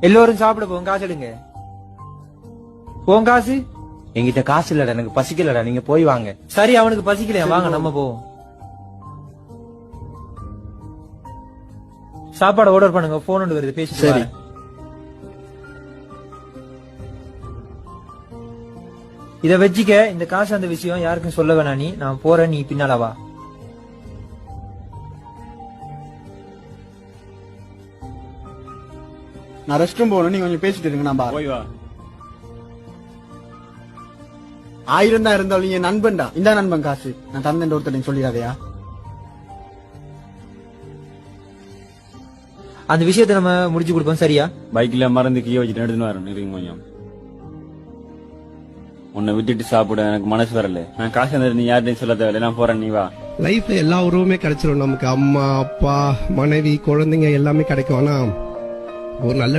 எல்லோரும் சாப்பிட போங்க காசு எடுங்க. போங்க காசு. என்கிட்ட காசு இல்லடா எனக்கு பசிக்கலடா நீங்க போய் வாங்க. சரி அவனுக்கு பசிக்கலையா? வாங்க நம்ம போவோம். சாப்பாடு ஆர்டர் பண்ணுங்க போன் ஒன்று வருது பேசி சரி. இத வச்சுக்க இந்த காசு அந்த விஷயம் யாருக்கும் சொல்ல வேணாம் நீ. நான் போறேன் நீ பின்னால வா. நான் ரெஸ்ட் ரூம் போகணும். நீங்க கொஞ்சம் பேசிட்டு இருங்க நான் போய் வா. ஆயிரம் தான் இருந்தாலும் என் நண்பன்டா. இந்த நண்பன் காசு. நான் தந்தேன் ஒருத்தர் சொல்லிடாதயா? அந்த விஷயத்தை நம்ம முடிச்சு கொடுப்போம் சரியா? பைக்ல மறந்து கீழே வச்சுட்டு எடுத்துன்னு வரேன். இருங்க கொஞ்சம். உன்னை விட்டுட்டு சாப்பிட எனக்கு மனசு வரல. நான் காசு நீ யார்கிட்டயும் சொல்ல தேவையில்ல. நான் போறேன் நீ வா. லைஃப்ல எல்லா உறவுமே கிடைச்சிரும். நமக்கு அம்மா அப்பா மனைவி குழந்தைங்க எல்லாமே கிடைக்கும். ஆனா ஒரு நல்ல